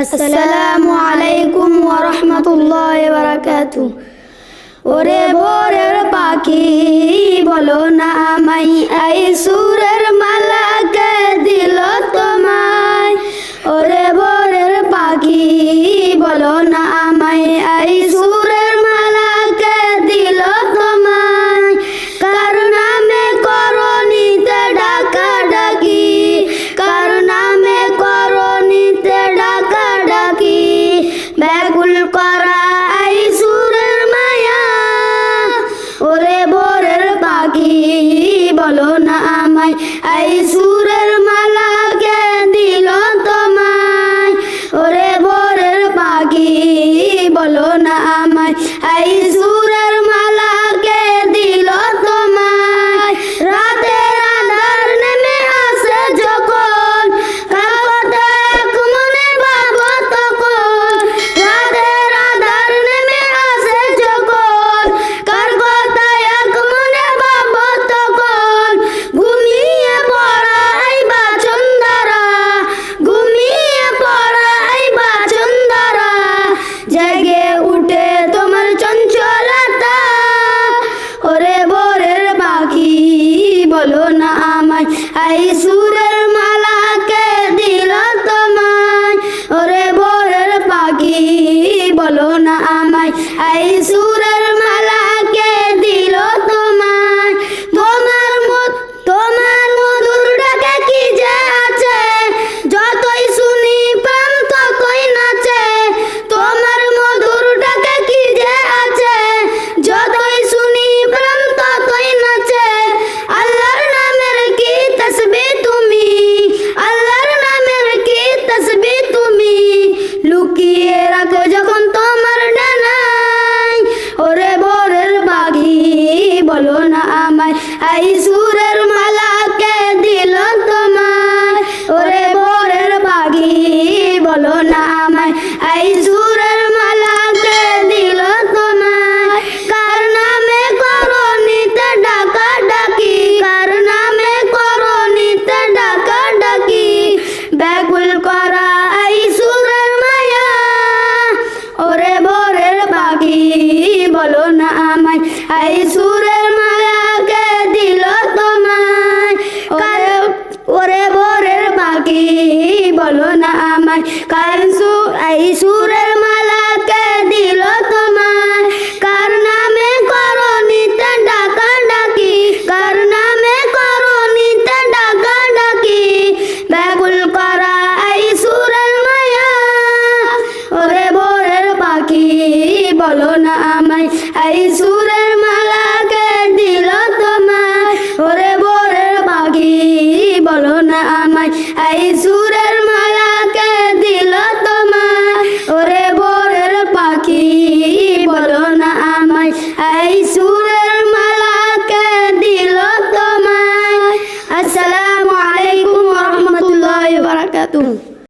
আসসালামু আলাইকুম ওয়া রাহমাতুল্লাহি ওয়া বারাকাতুহু। ওরে ভোরের পাখি বলো না আমাই এই এই সুরের মায়া। ওরে ভোরের পাখি, বলো না আমায়। এই সুরের মালাকে দিল তোমায়? ওরে ভোরের পাখি, বলো না আমায়। এই বলো না আমায় বলো না আমায় আই সুরের বলো না আমার কার এই সুরের মালাকে দিল তোমার? কার নামে করো নিতে ডাকা ডাকি কার নামে করো নিতে ডাকা ডাকি ব্যাকুল করা এই সুরের মায়া। ওরে ভোরের পাখি, বলো না আমায়, এই সুরের মালাকে দিল তোমার? ওরে ভোরের পাখি, বলো না আমায়, এই সুর